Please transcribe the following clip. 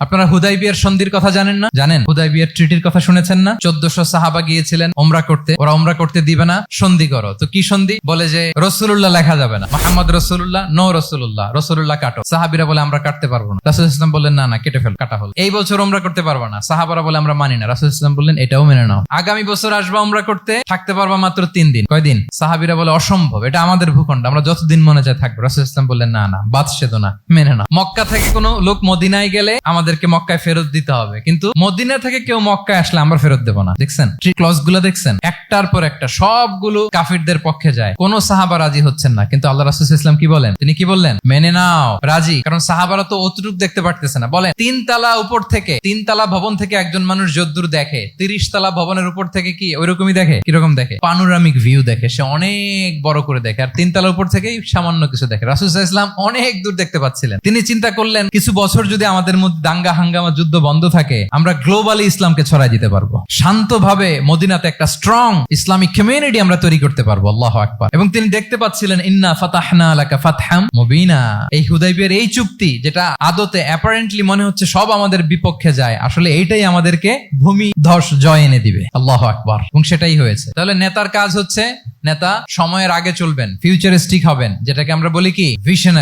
আপনারা হুদাই বিয়ের সন্ধির কথা জানেন না? জানেন? হুদাই বিয়ের ট্রিটির কথা শুনেছেন না? চোদ্দশো সাহাবা গিয়েছিলেন ওমরা করতে। ওরা ওমরা করতে দিবে না, সন্ধি করো। তো কি সন্ধি? বলে যে রসুল্লাহ লেখা যাবে না। মোহাম্মদ রসুল্লাহ নো রসুল্লাহ রসুল্লাহ কাটো। সাহাবিরা বলে, আমরা কাটতে পারব না। রাসুল ইসলাম বললেন, না না, কেটে ফেল, কাটা হল। এই বছর ওমরা করতে পারব না। সাহাবারা বলে, আমরা মানি না। রাসুল ইসলাম বললেন, এটাও মেনে নাও। আগামী বছর আসবা ওমরা করতে, থাকতে পারবা মাত্র তিন দিন। কয়দিন সাহাবিরা বলে, অসম্ভব, এটা আমাদের ভূখণ্ড, আমরা যতদিন মনে চায় থাকব। রাসুল ইসলাম বললেন, না না বাদ সেতো না, মেনে না মক্কা থেকে কোনো লোক মদিনায় গেলে আমাদেরকে মক্কায় ফেরত দিতে হবে। কিন্তু মদিনা থেকে কেউ মক্কায় আসলে আমরা ফেরত দেবো না। দেখছেন? ক্লসগুলো দেখছেন? একটার পর একটা সবগুলো কাফিরদের পক্ষে যায়। কোন সাহাবা রাজি হচ্ছেন না। কিন্তু আল্লাহ রাসুল ইসলাম কি বলেন? তিনি কি বললেন? মেনে নাও, রাজি। কারণ সাহাবারা তো অতটুক দেখতে পারতেছে না। বলেন তিন তালা উপর থেকে তিন তালা ভবন থেকে একজন মানুষ যদ্দূর দেখে তিরিশ তালা ভবনের উপর থেকে কি ওইরকমই দেখে? কীরকম দেখে? পানোরামিক ভিউ দেখে। সে অনেক বড় করে দেখে। আর তিন তালা উপর থেকেই সামান্য কিছু দেখে। রাসুল ইসলাম অনেক দূর দেখতে পাচ্ছিলেন। তিনি চিন্তা করলেন, কিছু বছর যদি আমাদের মধ্যে দাঙ্গা হাঙ্গামা যুদ্ধ বন্ধ থাকে, আমরা গ্লোবালি ইসলামকে ছড়াই দিতে পারব। শান্তভাবে মদিনাতে একটা স্ট্রং ইসলামিক কমিউনিটি আমরা তৈরি করতে পারব, আল্লাহ আকবার। এবং তিনি দেখতে পাচ্ছিলেন, ইন্না ফাতাহনা লাকা ফাতহাম মুবিনা। এই হুদাইবিয়ার এই চুক্তি, যেটা আদতে অ্যাপারেন্টলি মনে হচ্ছে সব আমাদের বিপক্ষে যায়, আসলে এইটাই আমাদেরকে ভূমি ধস জয় এনে দিবে। আল্লাহ আকবার। এবং সেটাই হয়েছে। তাহলে নেতার কাজ হচ্ছে, নেতা সময়ের আগে চলবেন ফিউচারিস্টিক হবেন, যেটাকে আমরা বলি কি ভিশনারি